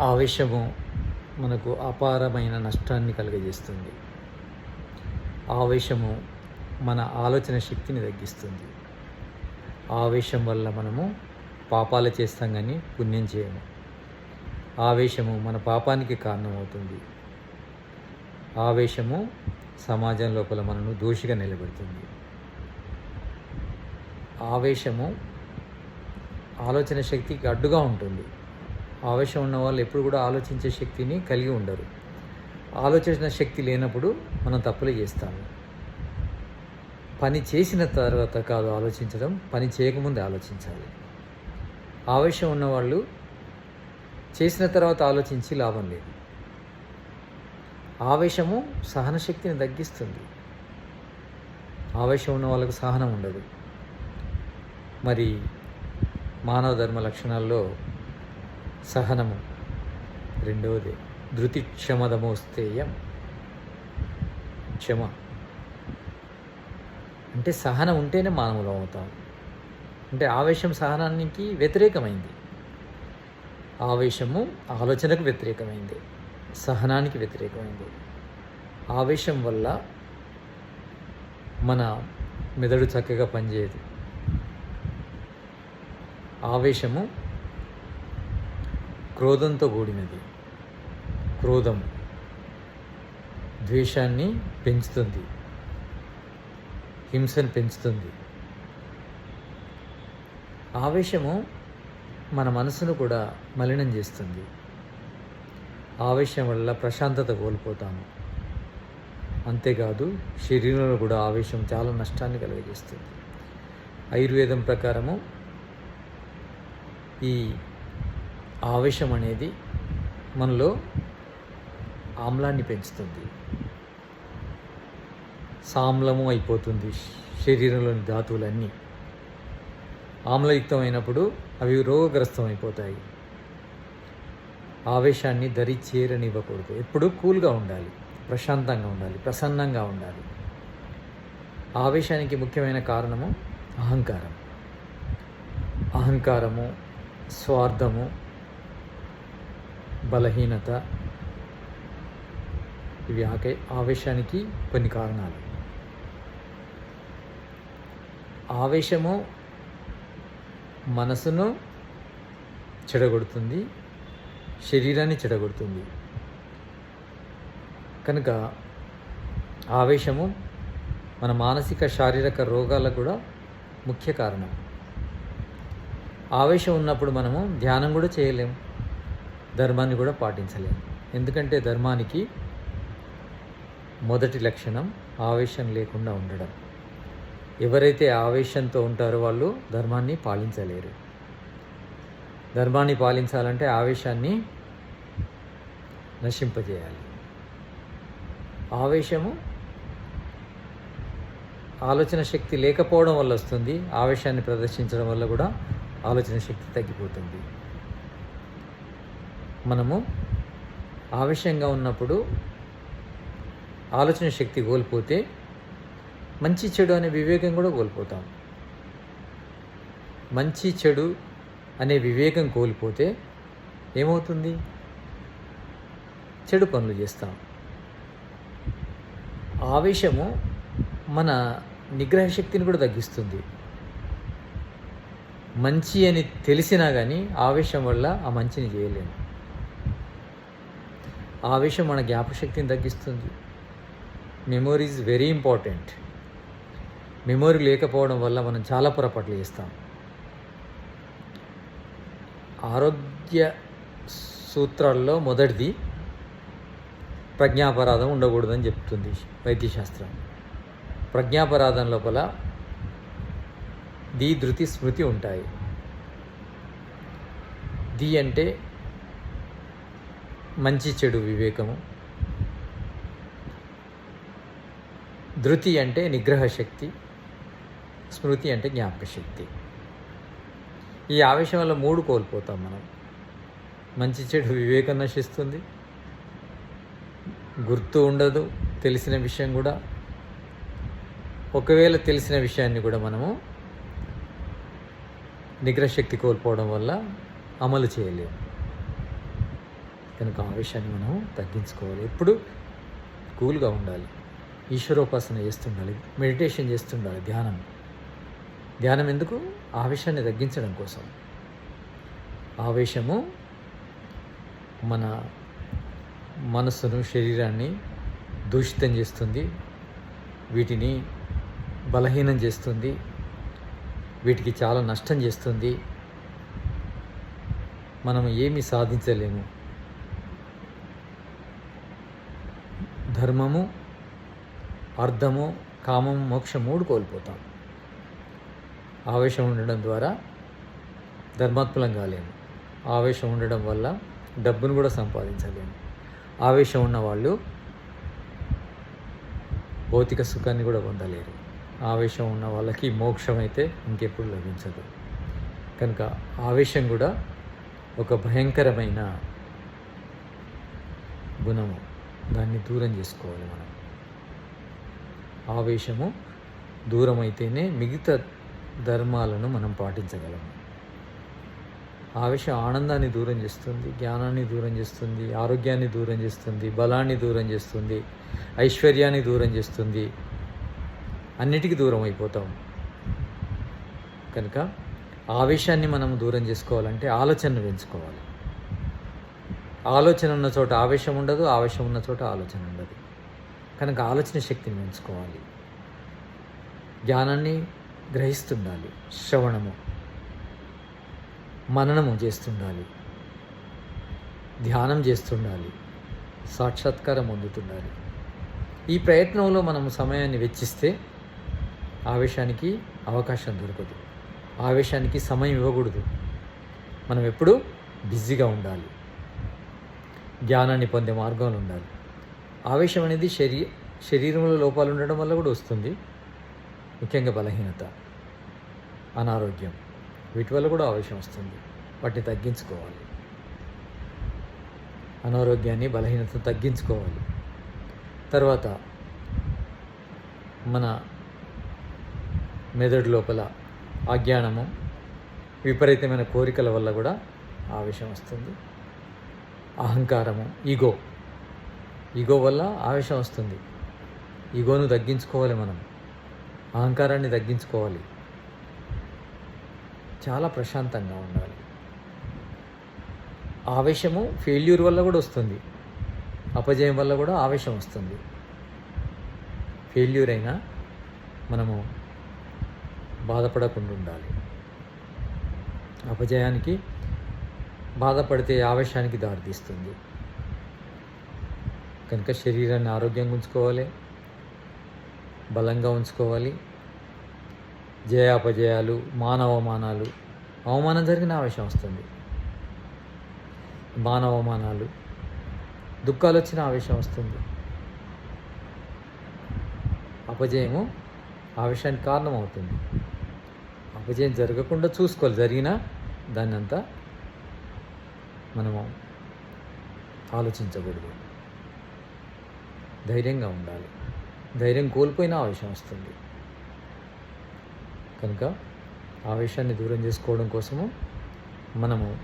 ఆవేశము మనకు అపారమైన నష్టాన్ని కలుగజేస్తుంది. ఆవేశము మన ఆలోచన శక్తిని తగ్గిస్తుంది. ఆవేశం వల్ల మనము పాపాలు చేస్తాం కానీ పుణ్యం చేయము. ఆవేశము మన పాపానికి కారణమవుతుంది. ఆవేశము సమాజం లోపల మనను దోషిగా నిలబెడుతుంది. ఆవేశము ఆలోచన శక్తికి అడ్డుగా ఉంటుంది. ఆవేశం ఉన్న వాళ్ళు ఎప్పుడు కూడా ఆలోచించే శక్తిని కలిగి ఉండరు. ఆలోచించిన శక్తి లేనప్పుడు మనం తప్పులు చేస్తాము పని చేసిన తర్వాత కాదు ఆలోచించడం పని చేయకముందే ఆలోచించాలి. ఆవేశం ఉన్నవాళ్ళు చేసిన తర్వాత ఆలోచించి లాభం లేదు. ఆవేశము సహన శక్తిని తగ్గిస్తుంది. ఆవేశం ఉన్న వాళ్ళకు సహనం ఉండదు. మరి మానవ ధర్మ లక్షణాల్లో సహనము. రెండవది ధృతి క్షమదమోస్తేయం క్షమ. అంటే సహనం ఉంటేనే మానవులం అవుతాం. అంటే ఆవేశం సహనానికి వ్యతిరేకమైంది. ఆవేశము ఆలోచనకు వ్యతిరేకమైంది. సహనానికి వ్యతిరేకమైంది. ఆవేశం వల్ల మన మెదడు చక్కగా పనిచేయదు. ఆవేశము క్రోధంతో కూడినది. క్రోధం ద్వేషాన్ని పెంచుతుంది. హింసను పెంచుతుంది. ఆవేశము మన మనసును కూడా మలినం చేస్తుంది. ఆవేశం వల్ల ప్రశాంతత కోల్పోతాము. అంతేకాదు శరీరంలో కూడా ఆవేశం చాలా నష్టాన్ని కలుగజేస్తుంది. ఆయుర్వేదం ప్రకారము ఈ ఆవేశం అనేది మనలో ఆమ్లాన్ని పెంచుతుంది. సామ్లము అయిపోతుంది శరీరంలోని ధాతువులన్నీ. ఆమ్లయుక్తమైనప్పుడు అవి రోగగ్రస్తం అయిపోతాయి ఆవేశాన్ని దరి చేరనివ్వకూడదు. ఎప్పుడూ కూల్గా ఉండాలి ప్రశాంతంగా ఉండాలి ప్రసన్నంగా ఉండాలి. ఆవేశానికి ముఖ్యమైన కారణము అహంకారం. అహంకారము స్వార్థము బలహీనత ఇవి ఆకే ఆవేశానికి కొన్ని కారణాలు. ఆవేశము మనసును చెడగొడుతుంది శరీరాన్ని చెడగొడుతుంది. కనుక ఆవేశము మన మానసిక శారీరక రోగాలకు కూడా ముఖ్య కారణం. ఆవేశం ఉన్నప్పుడు మనము ధ్యానం కూడా చేయలేము ధర్మాన్ని కూడా పాటించలేము. ఎందుకంటే ధర్మానికి మొదటి లక్షణం ఆవేశం లేకుండా ఉండడం. ఎవరైతే ఆవేశంతో ఉంటారో వాళ్ళు ధర్మాన్ని పాలించలేరు. ధర్మాన్ని పాలించాలంటే ఆవేశాన్ని నశింపజేయాలి. ఆవేశము ఆలోచన శక్తి లేకపోవడం వల్ల వస్తుంది. ఆవేశాన్ని ప్రదర్శించడం వల్ల కూడా ఆలోచన శక్తి తగ్గిపోతుంది. మనము ఆవేశంగా ఉన్నప్పుడు ఆలోచన శక్తి కోల్పోతే మంచి చెడు అనే వివేకం కూడా కోల్పోతాం. మంచి చెడు అనే వివేకం కోల్పోతే ఏమవుతుంది? చెడు పనులు చేస్తాం. ఆవేశము మన నిగ్రహ శక్తిని కూడా తగ్గిస్తుంది. మంచి అని తెలిసినా కానీ ఆవేశం వల్ల ఆ మంచిని చేయలేము ఆవేశం మన జ్ఞాపశక్తిని తగ్గిస్తుంది. Memory is very important memory లేకపోవడం వల్ల మనం చాలా పొరపాట్లు చేస్తాం. ఆరోగ్య సూత్రాల్లో మొదటిది ప్రజ్ఞాపరాధం ఉండకూడదని చెప్తుంది వైద్యశాస్త్రం. ప్రజ్ఞాపరాధం లోపల ది ధృతి స్మృతి ఉంటాయి. ది అంటే మంచి చెడు వివేకము. ధృతి అంటే నిగ్రహ శక్తి స్మృతి అంటే జ్ఞాపక శక్తి. ఈ ఆవేశం వల్ల మూడు కోల్పోతాం మనం. మంచి చెడు వివేకం నశిస్తుంది గుర్తు ఉండదు తెలిసిన విషయం కూడా. ఒకవేళ తెలిసిన విషయాన్ని కూడా మనము నిగ్రహశక్తి కోల్పోవడం వల్ల అమలు చేయలేము. కనుక ఆవేశాన్ని మనం తగ్గించుకోవాలి. ఎప్పుడు కూల్గా ఉండాలి. ఈశ్వరోపాసన చేస్తుండాలి. మెడిటేషన్ చేస్తుండాలి ధ్యానం. ధ్యానం ఎందుకు? ఆవేశాన్ని తగ్గించడం కోసం. ఆవేశము మన మనస్సును శరీరాన్ని దూషితం చేస్తుంది. వీటిని బలహీనం చేస్తుంది. వీటికి చాలా నష్టం చేస్తుంది. మనం ఏమీ సాధించలేము. ధర్మము అర్థము కామం మోక్షం మూడు కోల్పోతాం. ఆవేశం ఉండడం ద్వారా ధర్మాత్మలం కాలేము. ఆవేశం ఉండడం వల్ల డబ్బును కూడా సంపాదించలేము. ఆవేశం ఉన్న వాళ్ళు భౌతిక సుఖాన్ని కూడా పొందలేరు. ఆవేశం ఉన్న వాళ్ళకి మోక్షం అయితే ఇంకెప్పుడు లభించదు. కనుక ఆవేశం కూడా ఒక భయంకరమైన గుణము. దాన్ని దూరం చేసుకోవాలి మనం. ఆవేశము దూరం అయితేనే మిగతా ధర్మాలను మనం పాటించగలము ఆవేశం ఆనందాన్ని దూరం చేస్తుంది జ్ఞానాన్ని దూరం చేస్తుంది ఆరోగ్యాన్ని దూరం చేస్తుంది బలాన్ని దూరం చేస్తుంది ఐశ్వర్యాన్ని దూరం చేస్తుంది. అన్నిటికీ దూరం అయిపోతాం. కనుక ఆవేశాన్ని మనం దూరం చేసుకోవాలంటే ఆలోచనను పెంచుకోవాలి. ఆలోచన ఉన్న చోట ఆవేశం ఉండదు ఆవేశం ఉన్న చోట ఆలోచన ఉండదు. కనుక ఆలోచన శక్తిని పెంచుకోవాలి. జ్ఞానాన్ని గ్రహిస్తుండాలి శ్రవణము మననము చేస్తుండాలి ధ్యానం చేస్తుండాలి సాక్షాత్కారం పొందుతుండాలి. ఈ ప్రయత్నంలో మనం సమయాన్ని వెచ్చిస్తే ఆవేశానికి అవకాశం దొరకదు. ఆవేశానికి సమయం ఇవ్వకూడదు. మనం ఎప్పుడూ బిజీగా ఉండాలి. జ్ఞానాన్ని పొందే మార్గంలో ఉండాలి. ఆవేశం అనేది శరీ శరీరంలో లోపాలు ఉండడం వల్ల కూడా వస్తుంది. ముఖ్యంగా బలహీనత అనారోగ్యం వీటి వల్ల కూడా ఆవేశం వస్తుంది. వాటిని తగ్గించుకోవాలి. అనారోగ్యాన్ని బలహీనతను తగ్గించుకోవాలి. తర్వాత మన మెదడు లోపల అజ్ఞానము విపరీతమైన కోరికల వల్ల కూడా ఆవేశం వస్తుంది. అహంకారము ఈగో. ఈగో వల్ల ఆవేశం వస్తుంది. ఈగోను తగ్గించుకోవాలి మనం. అహంకారాన్ని తగ్గించుకోవాలి. చాలా ప్రశాంతంగా ఉండాలి. ఆవేశము ఫెయిల్యూర్ వల్ల కూడా వస్తుంది. అపజయం వల్ల కూడా ఆవేశం వస్తుంది. ఫెయిల్యూర్ అయినా మనము బాధపడకుండా ఉండాలి. అపజయానికి బాధపడితే ఆవేశానికి దారితీస్తుంది. కనుక శరీరాన్ని ఆరోగ్యంగా ఉంచుకోవాలి. బలంగా ఉంచుకోవాలి. జయాపజయాలు మానవమానాలు అవమానం జరిగిన ఆవేశం వస్తుంది. మానవమానాలు దుఃఖాలు వచ్చిన ఆవేశం వస్తుంది. అపజయము ఆవేశానికి కారణం అవుతుంది అపజయం జరగకుండా చూసుకోవాలి. జరిగినా దాన్ని అంతా మనము ఆలోచించకూడదు. ధైర్యంగా ఉండాలి. ధైర్యం కోల్పోయినా ఆవేశం వస్తుంది. కనుక ఆవేశాన్ని దూరం చేసుకోవడం కోసము మనము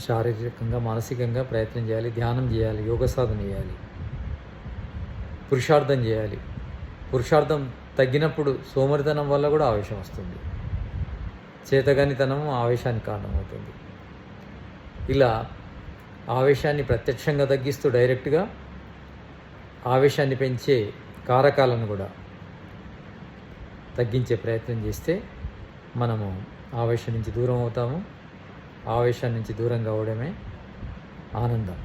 శారీరకంగా మానసికంగా ప్రయత్నం చేయాలి ధ్యానం చేయాలి యోగ సాధన చేయాలి పురుషార్థం చేయాలి. పురుషార్థం తగ్గినప్పుడు సోమరితనం వల్ల కూడా ఆవేశం వస్తుంది. చేతగానితనం ఆవేశానికి కారణమవుతుంది. ఇలా ఆవేశాన్ని ప్రత్యక్షంగా తగ్గిస్తూ డైరెక్ట్గా ఆవేశాన్ని పెంచే కారకాలను కూడా తగ్గించే ప్రయత్నం చేస్తే మనము ఆవేశం నుంచి దూరం అవుతాము. ఆవేశం నుంచి దూరం కావడమే ఆనందం.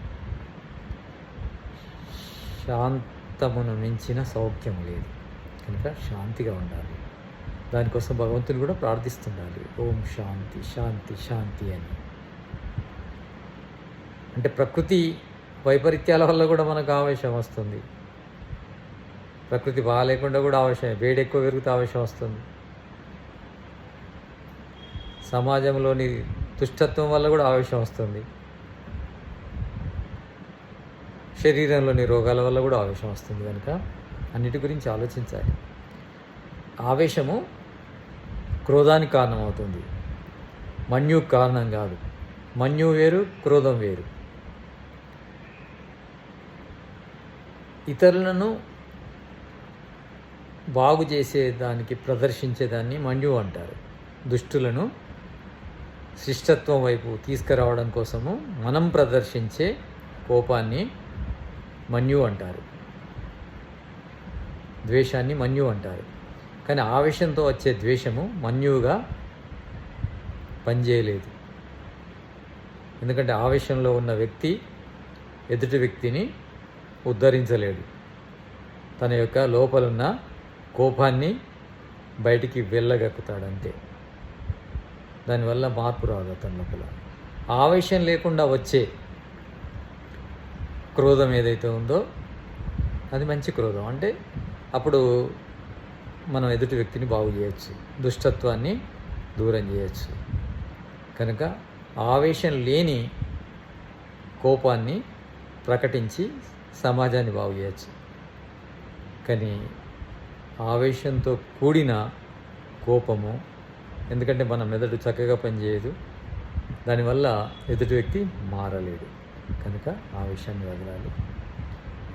శాంతమును మించిన సౌఖ్యం లేదు. కనుక శాంతిగా ఉండాలి. దానికోసం భగవంతుని కూడా ప్రార్థిస్తుండాలి. ఓం శాంతి శాంతి శాంతి అని. అంటే ప్రకృతి వైపరీత్యాల వల్ల కూడా మనకు ఆవేశం వస్తుంది. ప్రకృతి బాగాలేకుండా కూడా ఆవేశం వేడి ఎక్కువ పెరిగితే ఆవేశం వస్తుంది. సమాజంలోని దుష్టత్వం వల్ల కూడా ఆవేశం వస్తుంది. శరీరంలోని రోగాల వల్ల కూడా ఆవేశం వస్తుంది కనుక అన్నిటి గురించి ఆలోచించాలి. ఆవేశము క్రోధానికి కారణమవుతుంది. మన్యు కారణం కాదు. మన్యు వేరు క్రోధం వేరు. ఇతరులను బాగు చేసేదానికి ప్రదర్శించేదాన్ని మన్యు అంటారు. దుష్టులను శిష్టత్వం వైపు తీసుకురావడం కోసము మనం ప్రదర్శించే కోపాన్ని మన్యు అంటారు. ద్వేషాన్ని మన్యు అంటారు. కానీ ఆవేశంతో వచ్చే ద్వేషము మన్యుగా పనిచేయలేదు. ఎందుకంటే ఆవేశంలో ఉన్న వ్యక్తి ఎదుటి వ్యక్తిని ఉద్ధరించలేడు. తన యొక్క లోపలున్న కోపాన్ని బయటికి వెళ్ళగక్కుతాడంతే. దానివల్ల మార్పు రాదు అతని లోపల. ఆవేశం లేకుండా వచ్చే క్రోధం ఏదైతే ఉందో అది మంచి క్రోధం. అంటే అప్పుడు మనం ఎదుటి వ్యక్తిని బాగు చేయొచ్చు. దుష్టత్వాన్ని దూరం చేయొచ్చు. కనుక ఆవేశం లేని కోపాన్ని ప్రకటించి సమాజాన్ని బాగు చేయొచ్చు. కానీ ఆవేశంతో కూడిన కోపము ఎందుకంటే మన మెదడు చక్కగా పనిచేయదు దానివల్ల ఎదుటి వ్యక్తి మారలేడు. కనుక ఆవేశాన్ని వదలాలి.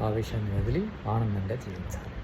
ఆవేశాన్ని వదిలి ఆనందంగా జీవించాలి.